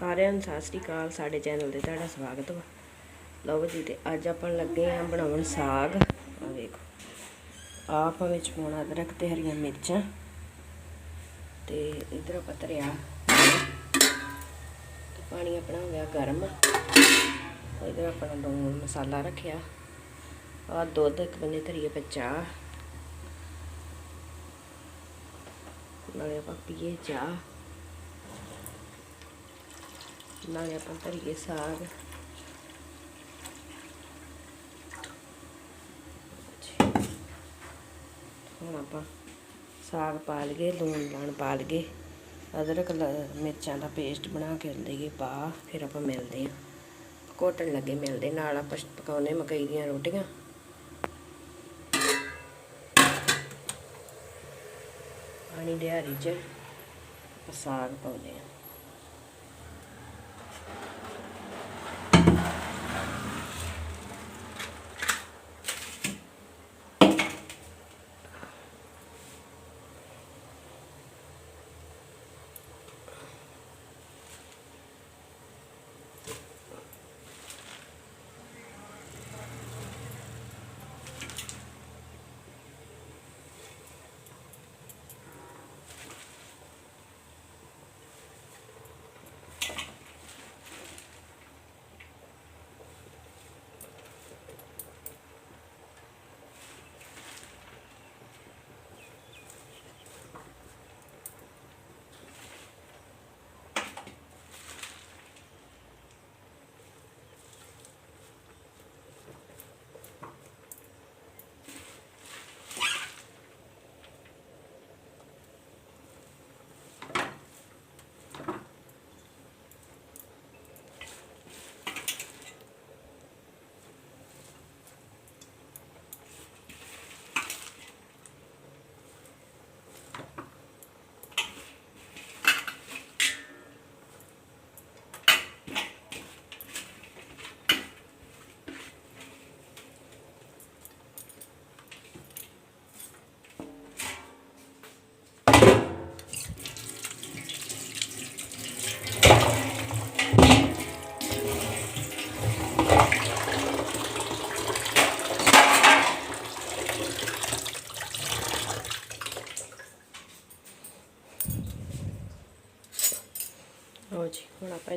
ਸਾਰਿਆਂ ਨੂੰ ਸਤਿ ਸ੍ਰੀ ਅਕਾਲ, ਸਾਡੇ ਚੈਨਲ ਤੇ ਤੁਹਾਡਾ ਸਵਾਗਤ ਵਾ। ਲਓ ਜੀ, ਤੇ ਅੱਜ ਆਪਾਂ ਲੱਗੇ ਆਂ ਬਣਾਉਣ ਸਾਗ। ਆ ਵੇਖੋ, ਆਪ ਵਿੱਚ ਪਾਉਣਾ ਅਦਰਕ ਤੇ ਹਰੀਆਂ ਮਿਰਚਾਂ। ਤੇ ਇਧਰ ਆਪਾਂ ਧਰਿਆ ਤੇ ਪਾਣੀ ਆਪਣਾ ਹੋ ਗਿਆ ਗਰਮ। ਇਧਰ ਆਪਣਾ ਲੂਣ ਮਸਾਲਾ ਰੱਖਿਆ। ਆ ਦੁੱਧ ਇੱਕ ਬੰਨੇ ਧਰੀਏ ਪਾ ਚਾਹ। ਨਾਲੇ ਆਪਾਂ ਪੀਏ ਚਾਹ। ਨਾਲੇ ਆਪਾਂ ਧਰੀਏ ਸਾਗ। ਹੁਣ ਆਪਾਂ ਸਾਗ ਪਾ ਲਈਏ, ਲੂਣ ਲਾਣ ਪਾ ਲਈਏ। ਅਦਰਕ ਮਿਰਚਾਂ ਦਾ ਪੇਸਟ ਬਣਾ ਕੇ ਲਈਏ ਪਾ, ਫਿਰ ਆਪਾਂ ਮਿਲਦੇ ਹਾਂ। ਘੋਟਣ ਲੱਗੇ ਮਿਲਦੇ, ਨਾਲ ਆਪਾਂ ਪਕਾਉਨੇ ਮਕਈ ਦੀਆਂ ਰੋਟੀਆਂ। ਪਾਣੀ ਦਿਹਾੜੀ 'ਚ ਆਪਾਂ ਸਾਗ ਪਾਉਂਦੇ ਹਾਂ।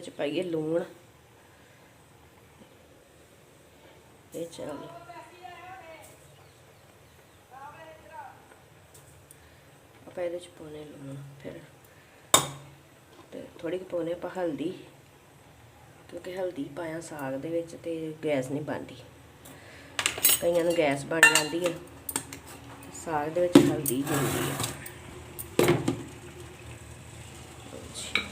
ਹੁਣ ਪਾਈਏ ਲੂਣ। ਇਹ ਚੱਲ। ਆਪਾਂ ਇਹਦੇ ਚ ਪਾਉਣੇ ਲੂਣ ਫਿਰ। ਤੇ ਥੋੜੀ ਕੁ ਪਾਉਣੇ ਆਪਾਂ ਹਲਦੀ, ਕਿਉਂਕਿ ਹਲਦੀ ਪਾਇਆ ਸਾਗ ਦੇ ਵਿੱਚ ਤੇ ਗੈਸ ਨਹੀਂ ਬਣਦੀ। ਕਈਆਂ ਨੂੰ ਗੈਸ ਬਣ ਜਾਂਦੀ ਹੈ। ਸਾਗ ਦੇ ਵਿੱਚ ਹਲਦੀ ਜ਼ਰੂਰੀ ਹੈ ਲਓ ਜੀ।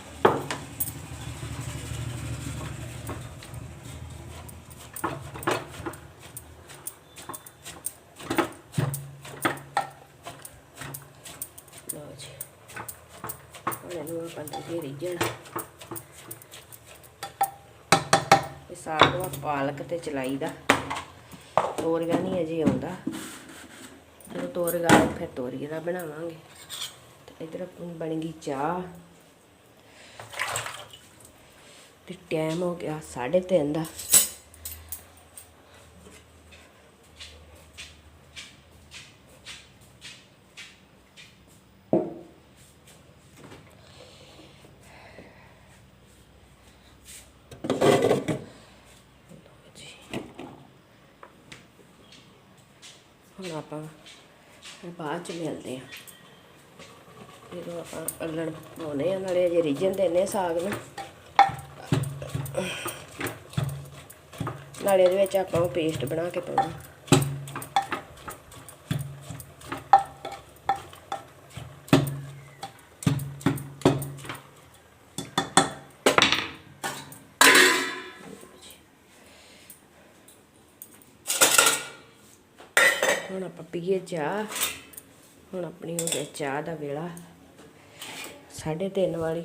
ਲਓ ਜੀ ਹੁਣ ਇਹਨੂੰ ਰਿੱਝਣ ਇਹ ਸਾਗ ਵਾ ਪਾਲਕ ਤੇ ਚਲਾਈ ਦਾ। ਤੋਰੀਆ ਨਹੀਂ ਅਜੇ ਆਉਂਦਾ। ਜਦੋਂ ਤੋਰੀਆ ਆਏ ਫਿਰ ਤੋਰੀਏ ਦਾ ਬਣਾਵਾਂਗੇ। ਤੇ ਇਧਰ ਆਪਣੀ ਬਣ ਗਈ ਚਾਹ। ਤੇ ਟਾਈਮ ਹੋ ਗਿਆ 3:30 ਦਾ ਜੀ ਹੁਣ ਆਪਾਂ ਬਾਅਦ ਚ ਮਿਲਦੇ ਆ। ਜਦੋਂ ਆਪਾਂ ਅੱਲਣ ਪਾਉਣੇ ਆ, ਨਾਲੇ ਅਜੇ ਰਿਜਨ ਦੇਣੇ ਸਾਗ ਨੂੰ। ਨਾਲੇ ਇਹਦੇ ਵਿੱਚ ਆਪਾਂ ਉਹ ਪੇਸਟ ਬਣਾ ਕੇ ਪਾਉਣਾ। ਹੁਣ ਆਪਾਂ ਪੀਏ ਚਾਹ। ਹੁਣ ਆਪਣੀ ਹੋ ਗਿਆ ਚਾਹ ਦਾ ਵੇਲਾ 3:30 ਵਾਲੀ।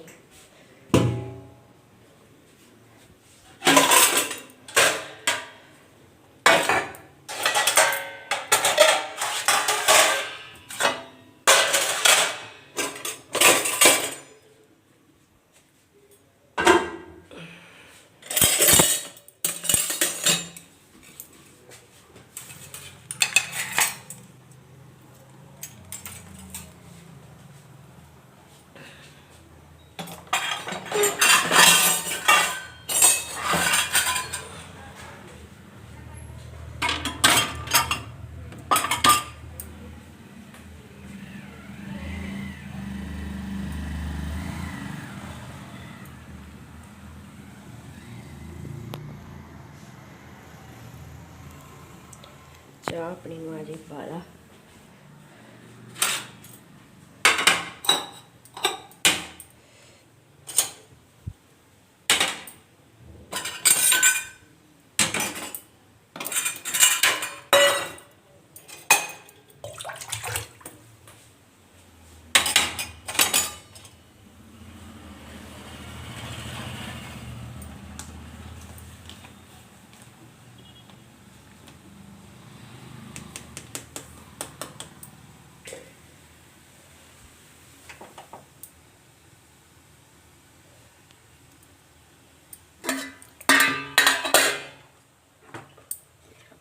ਚਾਹ ਆਪਣੀ ਮਾਂ ਜੀ ਪਾ ਬਾਲਾ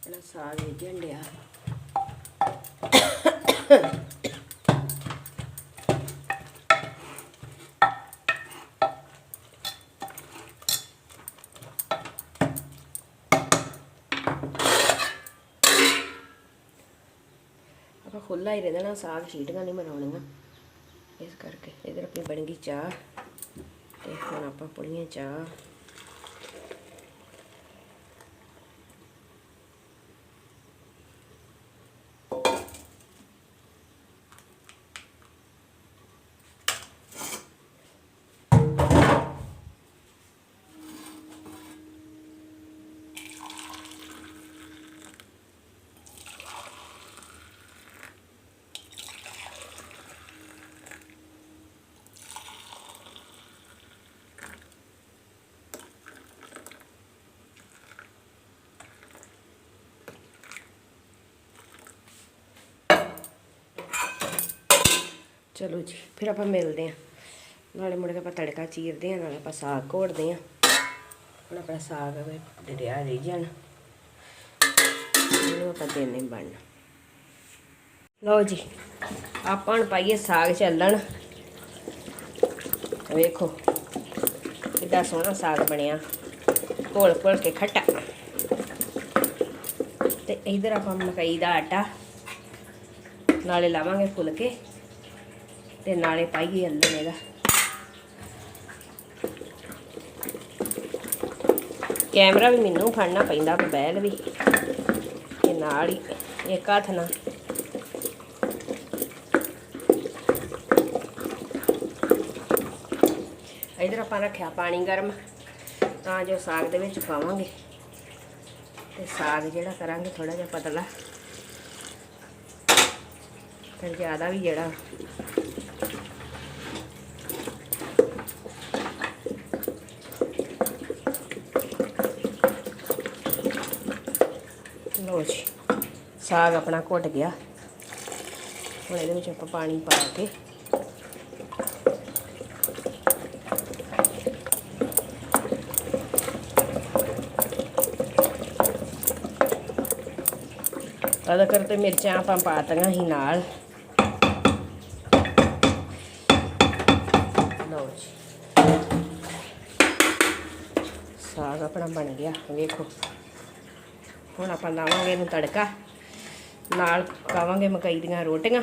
ਸਾਗ ਵਿਜਣ ਡਿਆ ਆਪਾਂ ਖੁੱਲਾ ਹੀ ਰਹਿ ਜਾਣਾ ਸਾਗ ਛੀਟੀਆਂ ਨਹੀਂ ਬਣਾਉਣੀਆਂ ਇਸ ਕਰਕੇ ਇਧਰ ਆਪਣੀ ਬਣ ਗਈ ਚਾਹ ਤੇ ਹੁਣ ਆਪਾਂ ਪੁੜੀਆਂ ਚਾਹ ਚਲੋ ਜੀ, ਫਿਰ ਆਪਾਂ ਮਿਲਦੇ ਆਂ ਨਾਲੇ ਮੁੜ ਕੇ ਆਪਾਂ ਤੜਕਾ ਚੀਰਦੇ ਆਂ ਨਾਲੇ ਆਪਾਂ ਸਾਗ ਘੋੜਦੇ ਆਂ ਹੁਣ ਆਪਣਾ ਸਾਗ ਡਰਿਆ ਰਹੀ ਜਾਣ ਇਹਨੂੰ ਆਪਾਂ ਦੇਣੇ ਬਣ ਲਓ ਜੀ, ਆਪਾਂ ਹੁਣ ਪਾਈਏ ਸਾਗ ਚੱਲਣ। ਵੇਖੋ, ਕਿੱਡਾ ਸੋਹਣਾ ਸਾਗ ਬਣਿਆ। ਘੋਲ ਘੋਲ ਕੇ ਖੱਟਾ। ਤੇ ਇਧਰ ਆਪਾਂ ਮਕਈ ਦਾ ਆਟਾ, ਨਾਲੇ ਲਾਵਾਂਗੇ ਫੁਲਕੇ। ਤੇ ਨਾਲੇ ਪਾਈਏ ਅੱਲਣ ਇਹਦਾ। ਕੈਮਰਾ ਵੀ ਮੈਨੂੰ ਫੜਨਾ ਪੈਂਦਾ ਬੈਲ ਵੀ। ਤੇ ਨਾਲ ਹੀ ਇੱਕ ਹੱਥ ਨਾਲ। ਇਧਰ ਆਪਾਂ ਰੱਖਿਆ ਪਾਣੀ ਗਰਮ, ਤਾਂ ਜੋ ਸਾਗ ਦੇ ਵਿੱਚ ਪਾਵਾਂਗੇ। ਤੇ ਸਾਗ ਜਿਹੜਾ ਕਰਾਂਗੇ ਥੋੜਾ ਜਿਹਾ ਪਤਲਾ। ਫਿਰ ਜ਼ਿਆਦਾ ਵੀ ਜਿਹੜਾ ਲਓ ਸਾਗ ਆਪਣਾ ਘੁੱਟ ਗਿਆ। ਹੁਣ ਇਹਦੇ ਵਿੱਚ ਆਪਾਂ ਪਾਣੀ ਪਾ ਕੇ। ਅਦਾ ਕਰਤੇ ਮਿਰਚਾਂ ਆਪਾਂ ਪਾਤੀਆਂ ਹੀ ਨਾਲ। ਲਓ ਜੀ। ਸਾਗ ਆਪਣਾ ਬਣ ਗਿਆ। ਵੇਖੋ। ਹੁਣ ਆਪਾਂ ਲਾਵਾਂਗੇ ਇਹਨੂੰ ਤੜਕਾ। ਨਾਲ ਖਾਵਾਂਗੇ ਮਕਈ ਦੀਆਂ ਰੋਟੀਆਂ।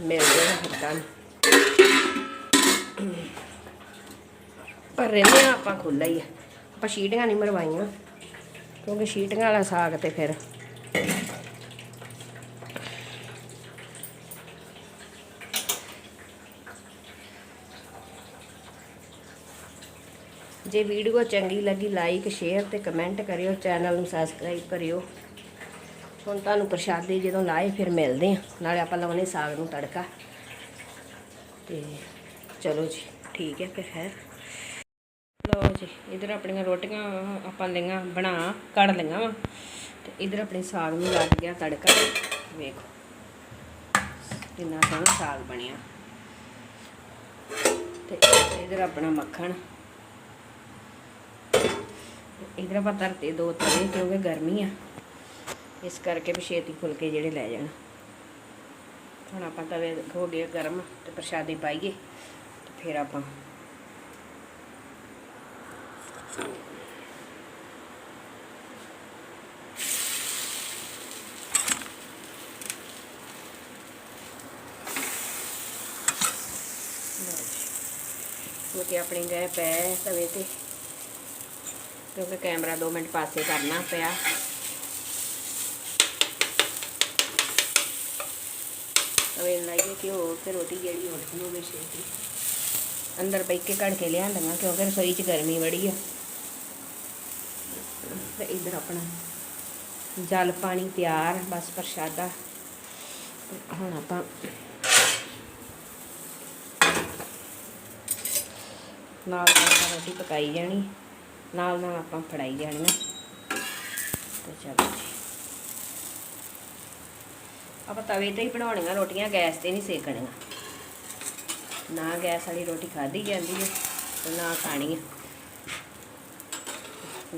ਮਿਲਦੇ ਹਾਂ ਫਿਰ ਕੱਲ੍ਹ ਪਰ ਰਹਿੰਦੇ ਹਾਂ ਆਪਾਂ ਖੁੱਲਾ ਹੀ ਆ। ਆਪਾਂ ਸ਼ੀਟੀਆਂ ਨਹੀਂ ਮਰਵਾਈਆਂ, ਕਿਉਂਕਿ ਸ਼ੀਟੀਆਂ ਵਾਲਾ ਸਾਗ ਤੇ ਫਿਰ ਜੇ ਵੀਡੀਓ ਚੰਗੀ ਲੱਗੀ ਲਾਈਕ ਸ਼ੇਅਰ ਤੇ ਕਮੈਂਟ ਕਰਿਓ ਚੈਨਲ ਨੂੰ ਸਬਸਕ੍ਰਾਈਬ ਕਰਿਓ। ਹੁਣ ਤੁਹਾਨੂੰ ਪ੍ਰਸ਼ਾਦੇ ਜਦੋਂ ਲਾਏ, ਫਿਰ ਮਿਲਦੇ ਆ ਨਾਲੇ ਆਪਾਂ ਲਾਉਣੇ ਸਾਗ ਨੂੰ ਤੜਕਾ। ਤੇ ਚਲੋ ਜੀ, ਠੀਕ ਹੈ, ਫਿਰ ਹੈ ਲਓ ਜੀ, ਇਧਰ ਆਪਣੀਆਂ ਰੋਟੀਆਂ ਆਪਾਂ ਲਈਆਂ, ਬਣਾ, ਕੱਢ ਲਈਆਂ ਵਾ। ਤੇ ਇਧਰ ਆਪਣੇ ਸਾਗ ਨੂੰ ਲੱਗ ਗਿਆ ਤੜਕਾ। ਵੇਖੋ, ਕਿੰਨਾ ਸੋਹਣਾ ਸਾਗ ਬਣਿਆ। ਤੇ ਇਧਰ ਆਪਣਾ ਮੱਖਣ। ਇਧਰ ਆਪਾਂ ਧਰਤੇ ਦੋ ਤਵੇ ਕਿਉਂਕਿ ਗਰਮੀ ਆ। ਇਸ ਕਰਕੇ ਵੀ ਛੇਤੀ ਫੁਲਕੇ ਜਿਹੜੇ ਲੈ ਜਾਣ। ਹੁਣ ਆਪਾਂ ਤਵੇ ਹੋ ਗਏ ਗਰਮ ਤੇ ਪ੍ਰਸ਼ਾਦੇ ਪਾਈਏ, ਤੇ ਫਿਰ ਆਪਾਂ ਕਿਉਂਕਿ ਆਪਣੀ ਗਏ ਪੈ ਤਵੇ ਤੇ। ਕਿਉਂਕਿ ਕੈਮਰਾ 2 ਮਿੰਟ ਪਾਸੇ ਕਰਨਾ ਪਿਆ। ਤਵੇ ਲਾਈਏ ਕਿ ਉਹ ਤੇ ਰੋਟੀ ਜਿਹੜੀ ਉੱਠ ਜੂਗੀ ਛੇਤੀ। ਅੰਦਰ ਬੈ ਕੇ ਘੜ ਕੇ ਲਿਆਂਦਾਂਗਾ ਕਿਉਂਕਿ ਰਸੋਈ 'ਚ ਗਰਮੀ ਬੜੀ ਆ। ਤੇ ਇੱਧਰ ਆਪਣਾ ਜਲ ਪਾਣੀ ਤਿਆਰ, ਬਸ ਪ੍ਰਸ਼ਾਦਾ। ਹੁਣ ਆਪਾਂ ਨਾਲ ਨਾਲ ਰੋਟੀ ਪਕਾਈ ਜਾਣੀ। ਨਾਲ ਨਾਲ ਆਪਾਂ ਫੜਾਈ ਜਾਣੀਆਂ ਤੇ ਚਲੋ ਜੀ। ਆਪਾਂ ਤਵੇ ਤੇ ਹੀ ਬਣਾਉਣੀਆਂ ਰੋਟੀਆਂ, ਗੈਸ ਤੇ ਨਹੀਂ ਸੇਕਣੀਆਂ। ਨਾ ਗੈਸ ਵਾਲੀ ਰੋਟੀ ਖਾਧੀ ਜਾਂਦੀ ਹੈ ਤੇ ਨਾ ਖਾਣੀ ਹੈ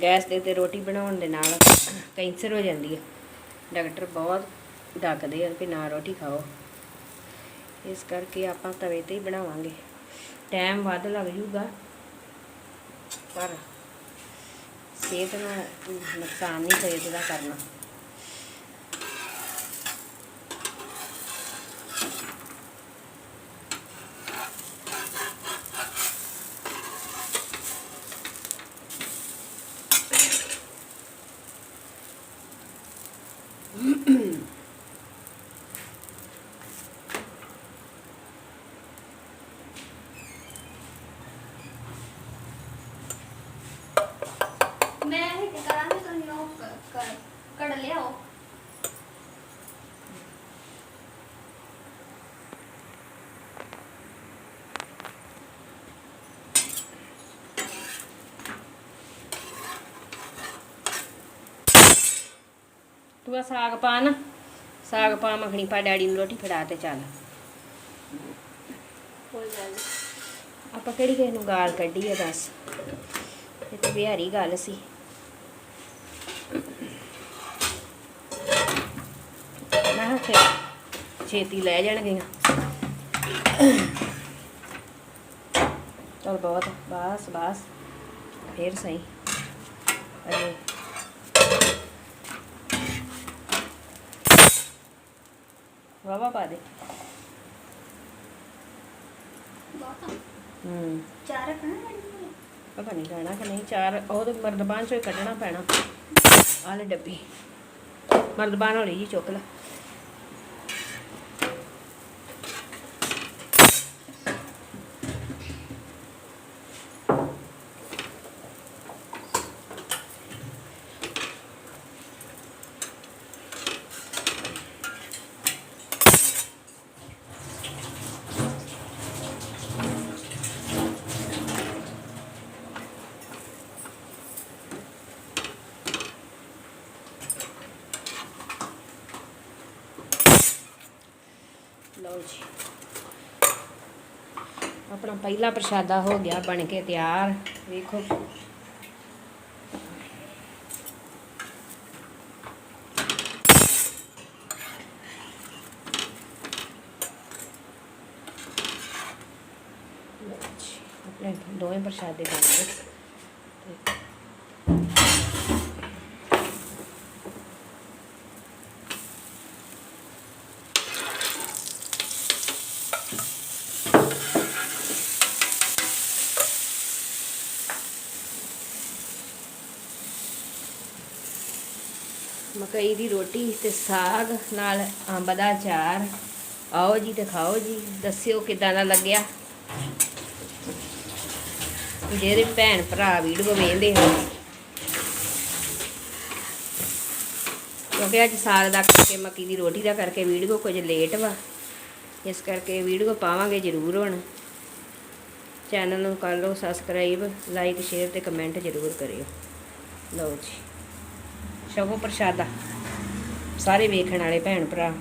ਗੈਸ ਦੇ ਤੇ ਰੋਟੀ ਬਣਾਉਣ ਦੇ ਨਾਲ ਕੈਂਸਰ ਹੋ ਜਾਂਦੀ ਹੈ ਡਾਕਟਰ ਬਹੁਤ ਡੱਕਦੇ ਆ ਕਿ ਨਾ ਰੋਟੀ ਖਾਓ। ਇਸ ਕਰਕੇ ਆਪਾਂ ਤਵੇ ਤੇ ਹੀ ਬਣਾਵਾਂਗੇ। ਟਾਈਮ ਵੱਧ ਲੱਗ ਜੂਗਾ। ਪਰ ਸਿਹਤ ਨੂੰ ਨੁਕਸਾਨ ਨਹੀਂ ਸਿਹਤ ਦਾ ਕਰਨਾ ਸਾਗ ਪਾ ਨਾ ਸਾਗ ਪਾ ਮੱਖਣੀ ਪਾ ਡੈਡੀ ਨੂੰ ਰੋਟੀ ਫੜਾ ਤੇ ਚੱਲ। ਕੋਈ ਗੱਲ ਨੀ। ਆਪਾਂ ਕਿਹੜੀ ਕਿਸੇ ਨੂੰ ਗਾਲ ਕੱਢੀ ਆ ਦੱਸ। ਇਹ ਤਾਂ ਵਿਹਾਰੀ ਗੱਲ ਸੀ। ਨਾ ਤੇ ਛੇਤੀ ਲੈ ਜਾਣਗੀਆਂ। ਚਲ ਬਹੁਤ ਬਸ ਬਸ ਫੇਰ ਸਹੀ। ਅਰੇ ਵਾਵਾ ਪਾ ਦੇ। ਹੂੰ। ਚਾਰ ਰੱਖਣਾ ਪਤਾ ਨਹੀਂ ਲੈਣਾ ਕਿ ਨਹੀਂ ਚਾਰ ਉਹ ਤੇ ਮਰਦਬਾਨ ਚੋਂ ਹੀ ਕੱਢਣਾ ਪੈਣਾ। ਆਹ ਲੈ ਡੱਬੀ। ਮਰਦਬਾਨ ਹੌਲੀ ਜੀ ਚੁੱਕ ਲੈ। ਲਓ ਜੀ। ਆਪਣਾ ਪਹਿਲਾ ਪ੍ਰਸ਼ਾਦਾ ਹੋ ਗਿਆ, ਬਣ ਕੇ ਤਿਆਰ। ਵੇਖੋ। ਆਪਣੇ ਦੋਵੇਂ ਪ੍ਰਸ਼ਾਦੇ ਬਣ ਗਏ ਤੇ ਮਕਈ ਦੀ ਰੋਟੀ ਤੇ ਸਾਗ ਨਾਲ ਅੰਬ ਦਾ ਅਚਾਰ। ਆਓ ਜੀ ਤੇ ਖਾਓ ਜੀ, ਦੱਸਿਓ ਕਿਦਾਂ ਦਾ ਲੱਗਿਆ? ਜਿਹੜੇ ਭੈਣ ਭਰਾ ਵੀਡੀਓ ਵੇਖਦੇ ਹਨ। ਕਿਉਂਕਿ ਅੱਜ ਸਾਗ ਦਾ ਕਰਕੇ, ਮੱਕੀ ਦੀ ਰੋਟੀ ਦਾ ਕਰਕੇ ਵੀਡੀਓ ਕੁਝ ਲੇਟ ਵਾ। ਇਸ ਕਰਕੇ ਵੀਡੀਓ ਪਾਵਾਂਗੇ ਜ਼ਰੂਰ ਹੁਣ। ਚੈਨਲ ਨੂੰ ਕਰ ਲਓ ਸਬਸਕ੍ਰਾਈਬ ਲਾਈਕ ਸ਼ੇਅਰ ਤੇ ਕਮੈਂਟ ਜ਼ਰੂਰ ਕਰਿਓ। ਲਓ ਜੀ। ਛਕੋ ਪ੍ਰਸ਼ਾਦਾ। ਸਾਰੇ ਵੇਖਣ ਵਾਲੇ ਭੈਣ ਭਰਾ।